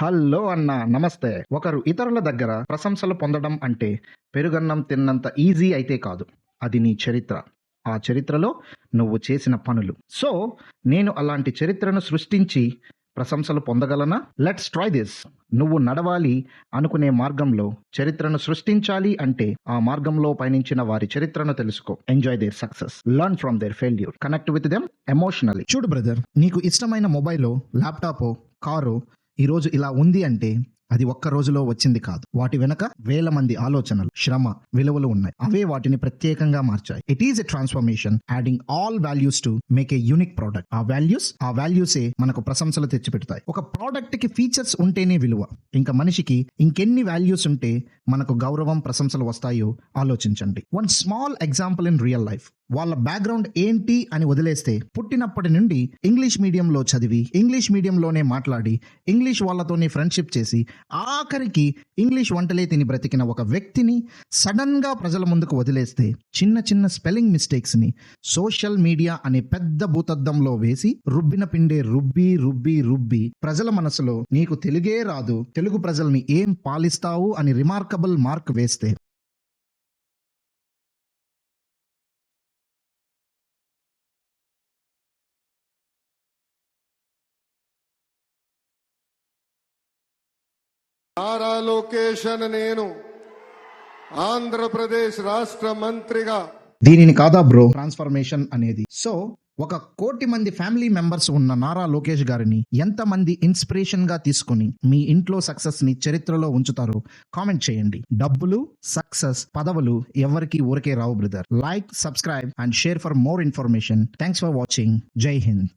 Hello అన్న నమస్తే. ఒకరు ఇతరుల దగ్గర ప్రశంసలు పొందడం అంటే పెరుగన్నం తిన్నంత ఈజీ అయితే కాదు. అది నీ చరిత్ర. ఆ చరిత్రలో నువ్వు చేసిన పనులు. సో నేను అలాంటి చరిత్రను సృష్టించి ప్రశంసలు పొందగలనా? లెట్స్ ట్రై దిస్ నువ్వు నడవాలి అనుకునే మార్గంలో చరిత్రను సృష్టించాలి అంటే ఆ మార్గంలో పయనించిన వారి చరిత్రను తెలుసుకో. Enjoy their success learn from their failure connect with them emotionally చూడు బ్రదర్ నీకు ఇష్టమైన మొబైలో ల్యాప్టాపో కారు ఈరోజు ఇలా ఉంది అంటే అది ఒక్క రోజులో వచ్చింది కాదు. వాటి వెనక వేల మంది ఆలోచనలు శ్రమ విలువలు ఉన్నాయి. అవే వాటిని ప్రత్యేకంగా మార్చాయి. It is a transformation adding all values to make a unique product ఆ వాల్యూస్ ఆ వాల్యూసే మనకు ప్రశంసలు తెచ్చిపెడతాయి. ఒక ప్రోడక్ట్కి ఫీచర్స్ ఉంటేనే విలువ. ఇంకా మనిషికి ఇంకెన్ని వాల్యూస్ ఉంటే మనకు గౌరవం ప్రశంసలు వస్తాయో ఆలోచించండి. One small example in real life వాళ్ళ బ్యాక్గ్రౌండ్ ఏంటి అని వదిలేస్తే పుట్టినప్పటి నుండి ఇంగ్లీష్ మీడియంలో చదివి ఇంగ్లీష్ మీడియంలోనే మాట్లాడి ఇంగ్లీష్ వాళ్ళతోనే ఫ్రెండ్షిప్ చేసి ఆఖరికి ఇంగ్లీష్ వంటలే తిని బ్రతికిన ఒక వ్యక్తిని సడన్గా ప్రజల ముందుకు వదిలేస్తే చిన్న చిన్న స్పెల్లింగ్ మిస్టేక్స్ని సోషల్ మీడియా అనే పెద్ద భూతద్దంలో వేసి రుబ్బిన పిండే రుబ్బి రుబ్బి రుబ్బి ప్రజల మనసులో నీకు తెలుగే రాదు తెలుగు ప్రజల్ని ఏం పాలిస్తావు అని రిమార్కబుల్ మార్క్ వేస్తే నారా లోకేష్ నేను ఆంధ్రప్రదేశ్ రాష్ట్ర మంత్రిగా. దీనిని కాదా బ్రో? ట్రాన్స్ఫర్మేషన్ అనేది. సో ఒక కోటి మంది ఫ్యామిలీ మెంబర్స్ ఉన్న నారా లోకేష్ గారిని ఎంత మంది ఇన్స్పిరేషన్గా తీసుకుని మీ ఇంట్లో సక్సెస్ని చరిత్రలో ఉంచుతారో కామెంట్ చేయండి. డబ్బులు సక్సెస్ పదవులు ఎవరికి ఊరికే రావు brother. Like subscribe and share for more information thanks for watching Jai Hind